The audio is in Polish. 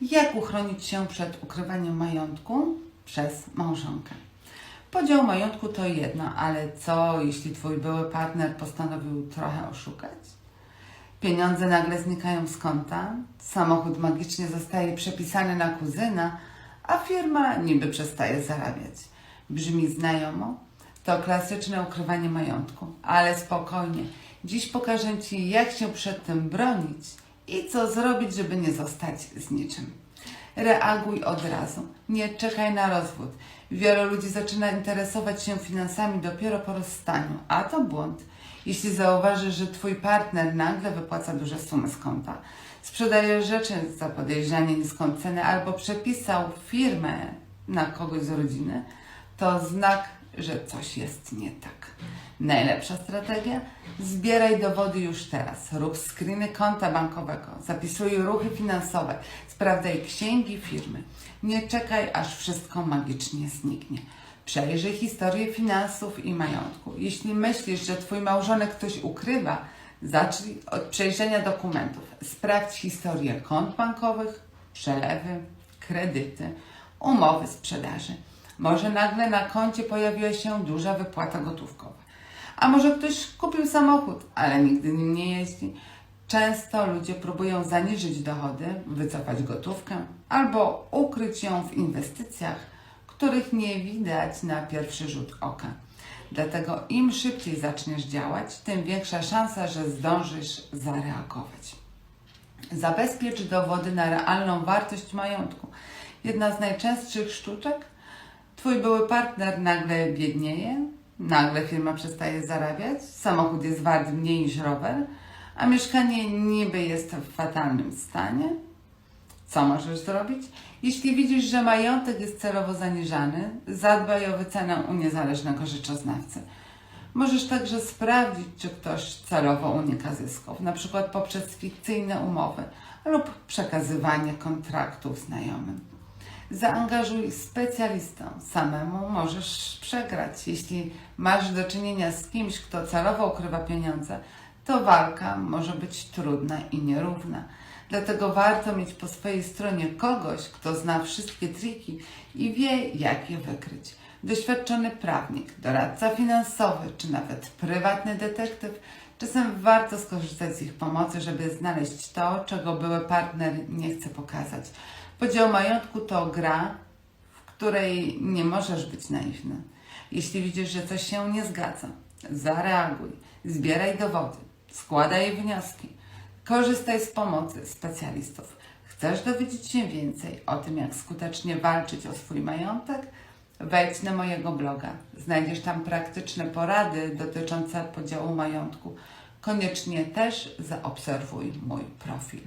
Jak uchronić się przed ukrywaniem majątku przez małżonkę? Podział majątku to jedno, ale co jeśli twój były partner postanowił trochę oszukać? Pieniądze nagle znikają z konta, samochód magicznie zostaje przepisany na kuzyna, a firma niby przestaje zarabiać. Brzmi znajomo? To klasyczne ukrywanie majątku, ale spokojnie. Dziś pokażę Ci, jak się przed tym bronić i co zrobić, żeby nie zostać z niczym. Reaguj od razu. Nie czekaj na rozwód. Wielu ludzi zaczyna interesować się finansami dopiero po rozstaniu, a to błąd. Jeśli zauważysz, że twój partner nagle wypłaca duże sumy z konta, sprzedaje rzeczy za podejrzanie niską cenę albo przepisał firmę na kogoś z rodziny, to znak, że coś jest nie tak. Najlepsza strategia? Zbieraj dowody już teraz. Rób screeny konta bankowego, zapisuj ruchy finansowe, sprawdzaj księgi firmy. Nie czekaj, aż wszystko magicznie zniknie. Przejrzyj historię finansów i majątku. Jeśli myślisz, że twój małżonek coś ukrywa, zacznij od przejrzenia dokumentów. Sprawdź historię kont bankowych, przelewy, kredyty, umowy sprzedaży. Może nagle na koncie pojawiła się duża wypłata gotówkowa. A może ktoś kupił samochód, ale nigdy nim nie jeździ. Często ludzie próbują zaniżyć dochody, wycofać gotówkę albo ukryć ją w inwestycjach, których nie widać na pierwszy rzut oka. Dlatego im szybciej zaczniesz działać, tym większa szansa, że zdążysz zareagować. Zabezpiecz dowody na realną wartość majątku. Jedna z najczęstszych sztuczek? Twój były partner nagle biednieje, nagle firma przestaje zarabiać, samochód jest wart mniej niż rower, a mieszkanie niby jest w fatalnym stanie. Co możesz zrobić? Jeśli widzisz, że majątek jest celowo zaniżany, zadbaj o wycenę u niezależnego rzeczoznawcy. Możesz także sprawdzić, czy ktoś celowo unika zysków, na przykład poprzez fikcyjne umowy lub przekazywanie kontraktów znajomym. Zaangażuj specjalistę. Samemu możesz przegrać. Jeśli masz do czynienia z kimś, kto celowo ukrywa pieniądze, to walka może być trudna i nierówna. Dlatego warto mieć po swojej stronie kogoś, kto zna wszystkie triki i wie, jak je wykryć. Doświadczony prawnik, doradca finansowy czy nawet prywatny detektyw. Czasem warto skorzystać z ich pomocy, żeby znaleźć to, czego były partner nie chce pokazać. Podział majątku to gra, w której nie możesz być naiwny. Jeśli widzisz, że coś się nie zgadza, zareaguj, zbieraj dowody, składaj wnioski, korzystaj z pomocy specjalistów. Chcesz dowiedzieć się więcej o tym, jak skutecznie walczyć o swój majątek? Wejdź na mojego bloga. Znajdziesz tam praktyczne porady dotyczące podziału majątku. Koniecznie też zaobserwuj mój profil.